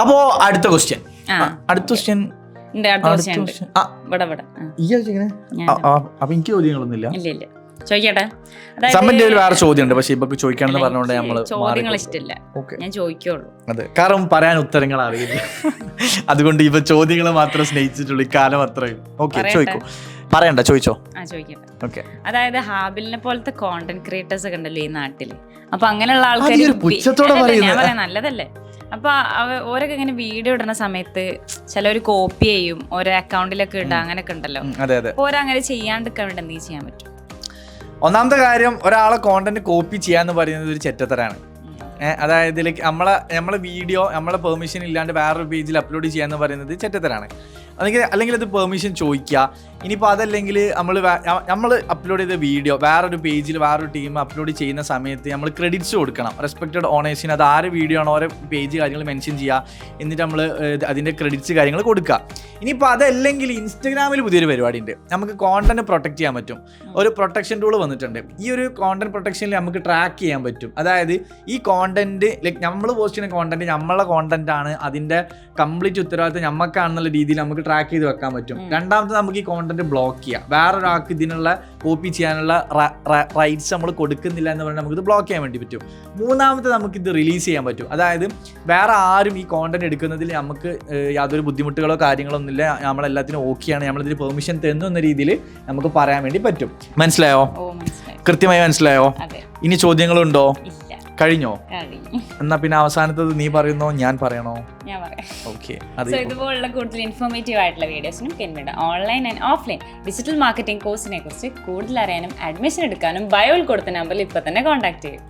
അപ്പോ അടുത്ത ക്വസ്റ്റ്യൻ അടുത്ത ക്വസ്റ്റ്യൻ അപ്പൊ എനിക്ക് ചോദ്യങ്ങളൊന്നുമില്ല. ഇല്ല ഇല്ല. ചോദിക്കട്ടെ? സമ്മന്റെ വേറെ ചോദ്യമുണ്ട് പക്ഷെ ഇപ്പൊ ചോദിക്കാണെന്ന് അല്ല, പറഞ്ഞുകൊണ്ട് നമ്മൾ ചോദ്യങ്ങൾ ഇഷ്ടമില്ല ഞാൻ ചോദിക്കുള്ളൂ. അതെ. കാരണം പറയാൻ ഉത്തരങ്ങൾ അറിയില്ല. അതുകൊണ്ട് ഇപ്പൊ ചോദ്യങ്ങൾ മാത്രം സ്നേഹിച്ചിട്ടുള്ളൂ ഇക്കാലം അത്രയും. ഓക്കെ? ചോദിക്കൂ. പറയണ്ട ചോദിച്ചോ. ആ ചോദിക്കട്ടെ. ഓക്കെ. അതായത് ഹാബിലിനെ പോലത്തെ കോണ്ടന്റ് ക്രിയേറ്റേഴ്സ് ഒക്കെ ഉണ്ടല്ലോ ഈ നാട്ടിൽ. അപ്പൊ അങ്ങനെയുള്ള ആൾക്കാർ നല്ലതല്ലേ? അപ്പൊ അവ- ഓരൊക്കെ ഇങ്ങനെ വീഡിയോ ഇടുന്ന സമയത്ത് ചിലവർ കോപ്പി ചെയ്യും ഓരോ അക്കൗണ്ടിലൊക്കെ ഇടുക അങ്ങനെയൊക്കെ ഉണ്ടല്ലോ. അതെ അതെ. ഓരോ അങ്ങനെ ചെയ്യാണ്ടിരിക്കാൻ വേണ്ടി എന്തെങ്കിലും ചെയ്യാൻ പറ്റും? ഒന്നാമത്തെ കാര്യം ഒരാളെ കോണ്ടന്റ് കോപ്പി ചെയ്യാന്ന് പറയുന്നത് ഒരു ചെറ്റത്തരാണ്. അതായത് ലൈക്ക് നമ്മളെ നമ്മളെ വീഡിയോ നമ്മളെ പെർമിഷൻ ഇല്ലാണ്ട് വേറൊരു പേജിൽ അപ്ലോഡ് ചെയ്യാന്ന് പറയുന്നത് ചെറ്റത്തരാണ്. അല്ലെങ്കിൽ അല്ലെങ്കിൽ അത് പെർമിഷൻ ചോദിക്കുക. ഇനിയിപ്പോൾ അതല്ലെങ്കിൽ നമ്മൾ നമ്മൾ അപ്ലോഡ് ചെയ്ത വീഡിയോ വേറൊരു പേജിൽ വേറൊരു ടീം അപ്ലോഡ് ചെയ്യുന്ന സമയത്ത് നമ്മൾ ക്രെഡിറ്റ്സ് കൊടുക്കണം. റെസ്പെക്റ്റഡ് ഓണേഴ്സിന് അത് ആര് വീഡിയോ ആണോ ഓരോ പേജ് കാര്യങ്ങൾ മെൻഷൻ ചെയ്യുക. എന്നിട്ട് നമ്മൾ അതിന്റെ ക്രെഡിറ്റ്സ് കാര്യങ്ങൾ കൊടുക്കുക. ഇനിയിപ്പോൾ അതല്ലെങ്കിൽ ഇൻസ്റ്റഗ്രാമിൽ പുതിയൊരു പരിപാടി ഉണ്ട് നമുക്ക് കോണ്ടന്റ് പ്രൊട്ടക്ട് ചെയ്യാൻ പറ്റും. ഒരു പ്രൊട്ടക്ഷൻ ടൂൾ വന്നിട്ടുണ്ട്. ഈ ഒരു കോണ്ടന്റ് പ്രൊട്ടക്ഷനിൽ നമുക്ക് ട്രാക്ക് ചെയ്യാൻ പറ്റും. അതായത് ഈ കോണ്ടന്റ് ലൈക്ക് നമ്മൾ പോസ്റ്റ് ചെയ്യുന്ന കോണ്ടന്റ് നമ്മളെ കോണ്ടന്റ് ആണ് അതിന്റെ കംപ്ലീറ്റ് ഉത്തരവാദിത്തം നമുക്കാണെന്നുള്ള രീതിയിൽ നമുക്ക് ട്രാക്ക് ചെയ്ത് വെക്കാൻ പറ്റും. രണ്ടാമത്തെ നമുക്ക് ഈ കോണ്ടന്റ് ബ്ലോക്ക് ചെയ്യാം. വേറൊരാൾക്ക് ഇതിനുള്ള കോപ്പി ചെയ്യാനുള്ള റൈറ്റ്സ് നമ്മൾ കൊടുക്കുന്നില്ല എന്ന് പറഞ്ഞാൽ നമുക്ക് ഇത് ബ്ലോക്ക് ചെയ്യാൻ വേണ്ടി പറ്റും. മൂന്നാമത്തെ നമുക്ക് ഇത് റിലീസ് ചെയ്യാൻ പറ്റും. അതായത് വേറെ ആരും ഈ കോണ്ടന്റ് എടുക്കുന്നതിൽ നമുക്ക് യാതൊരു ബുദ്ധിമുട്ടുകളോ കാര്യങ്ങളോ ഒന്നുമില്ല നമ്മളെല്ലാത്തിനും ഓക്കെയാണ് നമ്മളിതിന് പെർമിഷൻ തന്നു എന്ന രീതിയിൽ നമുക്ക് പറയാൻ വേണ്ടി പറ്റും. മനസ്സിലായോ? കൃത്യമായി മനസ്സിലായോ? ഇനി ചോദ്യങ്ങളുണ്ടോ? കഴിഞ്ഞോ? എന്നാ പിന്നെ അവസാനത്തത് നീ പറയുന്നോ ഞാൻ പറയണോ? ഞാൻ പറയാം. ഓക്കെ സോ ഇതുപോലുള്ള കൂടുതൽ ഇൻഫോർമേറ്റീവ് ആയിട്ടുള്ള വീഡിയോസിനും കെൻവിട online and offline digital marketing കോഴ്സിനെ കുറിച്ച് കൂടുതൽ അറിയാനും അഡ്മിഷൻ എടുക്കാനും ബയോയിൽ കൊടുത്ത നമ്പറിൽ ഇപ്പൊ തന്നെ കോൺടാക്ട് ചെയ്യും.